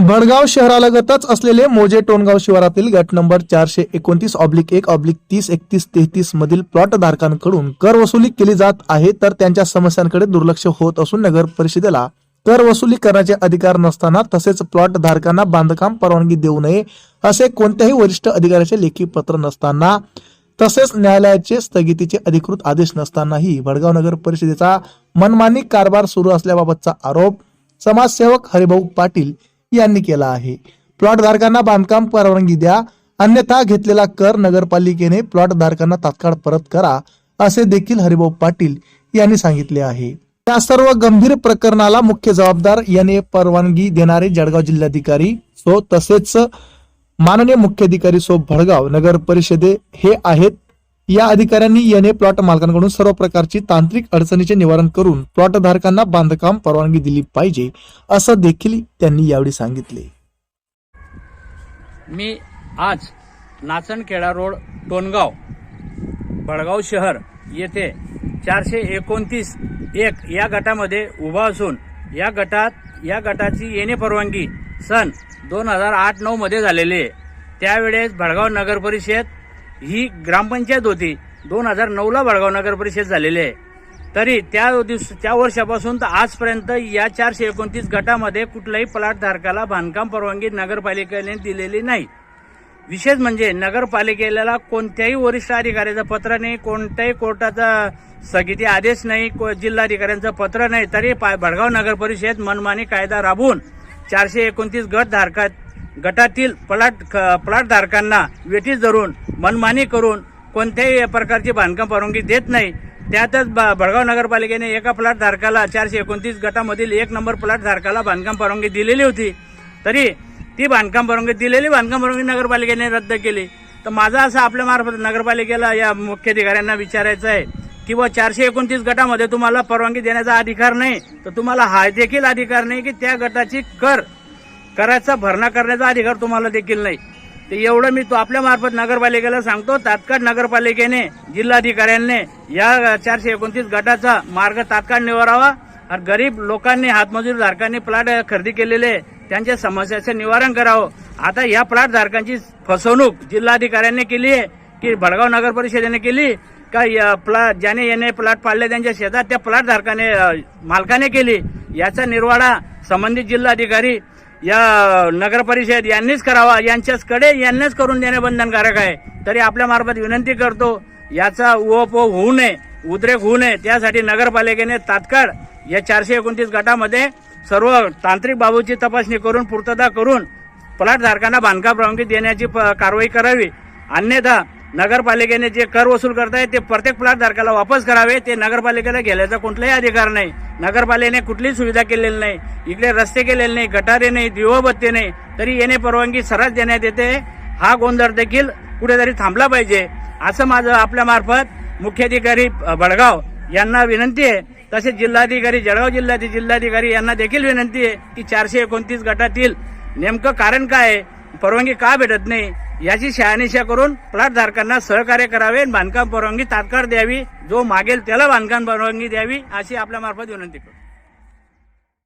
भडगाव शहरालगतच असलेले मोजे टोनगाव शिवारातील गट नंबर चारशे एकोणतीस ऑब्लिक एक ऑब्लिक तीस एकतीस तेहतीस मधील प्लॉट धारकांकडून कर वसुली केली जात आहे तर त्यांच्या समस्यांकडे दुर्लक्ष होत असून नगर परिषदेला कर वसुली करण्याचे अधिकार नसताना तसेच प्लॉट धारकांना बांधकाम परवानगी देऊ नये असे कोणत्याही वरिष्ठ अधिकाऱ्याचे लेखी पत्र नसताना तसेच न्यायालयाचे स्थगितीचे अधिकृत आदेश नसतानाही भडगाव नगर परिषदेचा मनमानी कारभार सुरू असल्याबाबतचा आरोप समाजसेवक हरिभाऊ पाटील यांनी केला आहे. प्लॉट धारकांना बांधकाम परवानगी द्या. अन्यथा घेतलेला कर नगरपालिकेने प्लॉट धारकांना तात्काळ परत करा असे देखील हरिभाऊ पाटील यांनी सांगितले आहे. या सर्व गंभीर प्रकरणाला मुख्य जबाबदार याने परवानगी देणारे जळगाव जिल्हाधिकारी सो तसेच माननीय मुख्याधिकारी सो भडगाव नगर परिषदे हे आहेत. या अधिकाऱ्यांनी याने प्लॉट मालकांकडून सर्व प्रकारची तांत्रिक अडचणीचे निवारण करून प्लॉट धारकांना बांधकाम परवानगी दिली पाहिजे असं देखील त्यांनी यावेळी सांगितले. मी आज नाचणखेडा रोड टोनगाव बडगाव शहर येथे चारशे एकोणतीस एक या गटामध्ये उभा असून या गटात या गटाची येणे परवानगी सन दोन हजार आठ नऊमध्ये झालेली आहे. त्यावेळेस भडगाव नगर परिषद ही ग्रामपंचायत होती. दोन हजार नऊला भडगाव नगर परिषद झालेली आहे. तरी त्या दिवस त्या वर्षापासून तर आजपर्यंत या चारशे एकोणतीस गटामध्ये कुठल्याही प्लॉटधारकाला बांधकाम परवानगी नगरपालिकेने दिलेली नाही. विशेष म्हणजे नगरपालिकेला कोणत्याही वरिष्ठ अधिकाऱ्याचं पत्र नाही कोणत्याही कोर्टाचा स्थगिती आदेश नाही को- जिल्हाधिकाऱ्यांचं पत्र नाही तरी पा- भडगाव नगर परिषद मनमानी कायदा राबवून चारशे एकोणतीस गटधारकात गटातील प्लॉट ख- प्लॉट वेटीस धरून मनमानी करून कोणत्याही प्रकारची बांधकाम परवानगी देत नाही. त्यातच ब- भडगाव नगरपालिकेने एका प्लॉट धारकाला चारशे एकोणतीस गटामधील एक नंबर प्लॉट धारकाला बांधकाम परवानगी दिलेली होती. तरी ती बांधकाम परवानगी दिलेली बांधकाम परवानगी नगरपालिकेने रद्द केली. तर माझा असं आपल्यामार्फत नगरपालिकेला या मुख्याधिकाऱ्यांना विचारायचं आहे की व चारशे एकोणतीस गटामध्ये तुम्हाला परवानगी देण्याचा अधिकार नाही. तर तुम्हाला हा देखील अधिकार नाही की त्या गटाची कर कराचा भरणा करण्याचा अधिकार तुम्हाला देखील नाही. ते एवढं मी तो आपल्या मार्फत नगरपालिकेला सांगतो तात्काळ नगरपालिकेने जिल्हाधिकाऱ्यांनी या चारशे एकोणतीस गटाचा मार्ग तात्काळ निवारावा. आणि गरीब लोकांनी हातमजूर धारकांनी प्लॉट खरेदी केलेले त्यांच्या समस्याचे निवारण करावं. आता या प्लॉट धारकांची फसवणूक जिल्हाधिकाऱ्यांनी केली आहे की भडगाव नगर परिषदेने केली का या प्लॉट ज्याने याने प्लॉट पाडले त्यांच्या शेतात त्या प्लॉट धारकाने मालकाने केली. याचा निर्वाळा संबंधित जिल्हाधिकारी या नगरपरिषद यांनीच करावा यांच्याचकडे यांनीच करून देणे बंधनकारक आहे. तरी आपल्या मार्फत विनंती करतो याचा उपोग होऊ नये उद्रेक होऊ नये. त्यासाठी नगरपालिकेने तात्काळ या चारशे एकोणतीस गटामध्ये सर्व तांत्रिक बाबूची तपासणी करून पूर्तता करून प्लॉटधारकांना बांधकाम परवानगी देण्याची प- कारवाई करावी. अन्यथा नगरपालिकेने जे कर वसूल करताय ते प्रत्येक प्लॉट धारकाला वापस करावे. ते नगरपालिकेला गेल्याचा कुठलाही अधिकार नाही. नगरपालिकेने कुठलीही सुविधा केलेली नाही. इकडे रस्ते केलेले नाही गटारे नाही दिवबत्ती नाही. तरी येणे परवानगी सर्रास देण्यात येते. हा गोंधळ देखील कुठेतरी थांबला पाहिजे. असं माझं आपल्यामार्फत मुख्याधिकारी बडगाव यांना विनंती आहे. तसेच जिल्हाधिकारी जळगाव जिल्ह्यातील जिल्हाधिकारी यांना देखील विनंती आहे की चारशे एकोणतीस गटातील नेमकं कारण काय आहे? परवानगी का भेटत नाही? याची शहानिशा करून प्लॉट धारकांना सहकार्य करावे बांधकाम परवानगी तात्काळ द्यावी. जो मागेल त्याला बांधकाम परवानगी द्यावी अशी आपल्या मार्फत विनंती करतो.